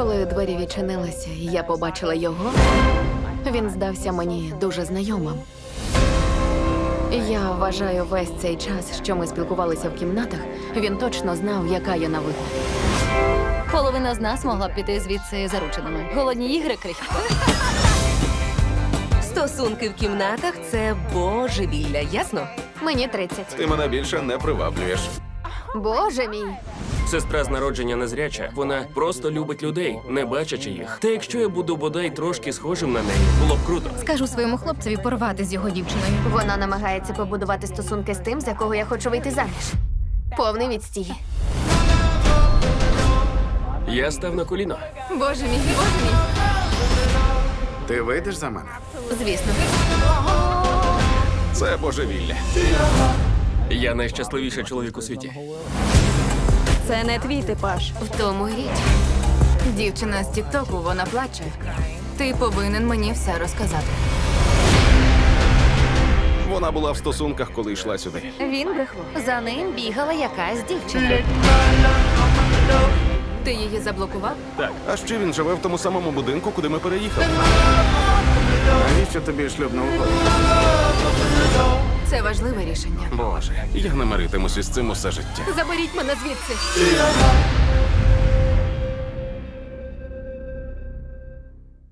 Коли двері відчинилися, і я побачила його, він здався мені дуже знайомим. Я вважаю, весь цей час, що ми спілкувалися в кімнатах, він точно знав, яка я на вигляд. Половина з нас могла б піти звідси зарученими. Голодні ігри крихітко. Стосунки в кімнатах це божевілля, ясно? Мені 30. Ти мене більше не приваблюєш. Боже мій. Сестра з народження незряча. Вона просто любить людей, не бачачи їх. Та якщо я буду бодай трошки схожим на неї, було б круто. Скажу своєму хлопцеві порвати з його дівчиною. Вона намагається побудувати стосунки з тим, за кого я хочу вийти заміж. Повний відстій. Я став на коліно. Боже мій, боже мій. Ти вийдеш за мене? Звісно. Це божевілля. Я найщасливіший чоловік у світі. Це не твій типаж. В тому й річ. Дівчина з Тіктоку, вона плаче. Ти повинен мені все розказати. Вона була в стосунках, коли йшла сюди. Він брехло. За ним бігала якась дівчина. Ти її заблокував? Так. А ще він живе в тому самому будинку, куди ми переїхали. Навіщо тобі шлюбна угода? Це важливе рішення. Боже, я не миритимусь із цим усе життя. Заберіть мене звідси.